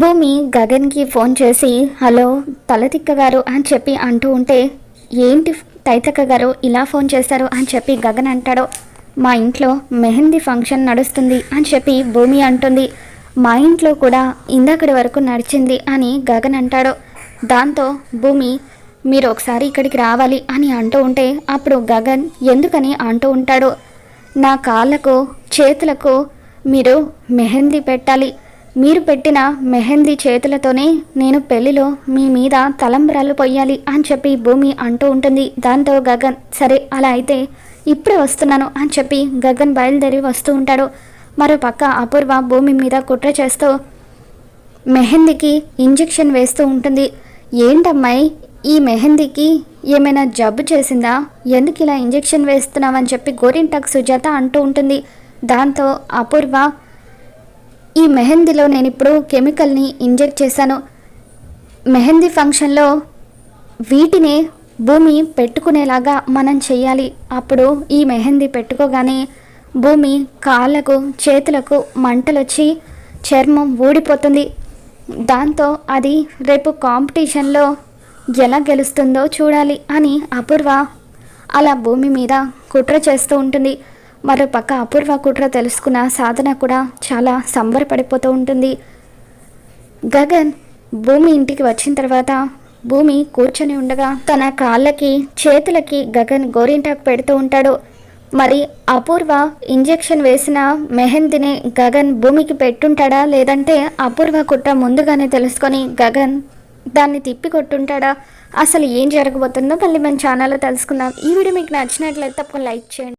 భూమి గగన్కి ఫోన్ చేసి హలో తలతిక్క గారు అని చెప్పి అంటూ ఉంటే ఏంటి తైతక్క గారు ఇలా ఫోన్ చేశారు అని చెప్పి గగన్ అంటాడు. మా ఇంట్లో మెహందీ ఫంక్షన్ నడుస్తుంది అని చెప్పి భూమి అంటుంది. మా ఇంట్లో కూడా ఇందాకటి వరకు నడిచింది అని గగన్ అంటాడు. దాంతో భూమి మీరు ఒకసారి ఇక్కడికి రావాలి అని అంటూ ఉంటే అప్పుడు గగన్ ఎందుకని అంటూ ఉంటాడు. నా కాళ్ళకు చేతులకు మీరు మెహందీ పెట్టాలి మీరు పెట్టిన మెహందీ చేతులతోనే నేను పెళ్ళిలో మీ మీద తలంబ్రాలు పొయ్యాలి అని చెప్పి భూమి అంటూ ఉంటుంది. దాంతో గగన్ సరే అలా అయితే ఇప్పుడే వస్తున్నాను అని చెప్పి గగన్ బయలుదేరి వస్తూ ఉంటాడు. మరో పక్క అపూర్వ భూమి మీద కుట్ర చేస్తూ మెహందీకి ఇంజెక్షన్ వేస్తూ ఉంటుంది. ఏంటమ్మాయి ఈ మెహందీకి ఏమైనా జబ్బు చేసిందా? ఎందుకు ఇలా ఇంజెక్షన్ వేస్తున్నావని చెప్పి గోరింటాక్ సుజాత అంటూ ఉంటుంది. దాంతో అపూర్వ ఈ మెహందీలో నేను ఇప్పుడు కెమికల్ని ఇంజెక్ట్ చేశాను. మెహందీ ఫంక్షన్లో వీటిని భూమి పెట్టుకునేలాగా మనం చెయ్యాలి. అప్పుడు ఈ మెహందీ పెట్టుకోగానే భూమి కాళ్ళకు చేతులకు మంటలొచ్చి చర్మం ఊడిపోతుంది. దాంతో అది రేపు కాంపిటీషన్లో ఎలా గెలుస్తుందో చూడాలి అని అపూర్వ అలా భూమి మీద కుట్ర చేస్తూ ఉంటుంది. మరో పక్క అపూర్వ కుట్ర తెలుసుకున్న సాధన కూడా చాలా సంబరపడిపోతూ ఉంటుంది. గగన్ భూమి ఇంటికి వచ్చిన తర్వాత భూమి కూర్చొని ఉండగా తన కాళ్ళకి చేతులకి గగన్ గోరింటాకు పెడుతూ ఉంటాడు. మరి అపూర్వ ఇంజెక్షన్ వేసిన మెహందీని గగన్ భూమికి పెట్టుంటాడా? లేదంటే అపూర్వ కుట్ర ముందుగానే తెలుసుకొని గగన్ దాన్ని తిప్పి కొట్టుంటాడా అసలు ఏం జరగబోతుందో మళ్ళీ మన ఛానల్లో తెలుసుకుందాం. ఈ వీడియో మీకు నచ్చినట్లయితే తప్పకుండా లైక్ చేయండి.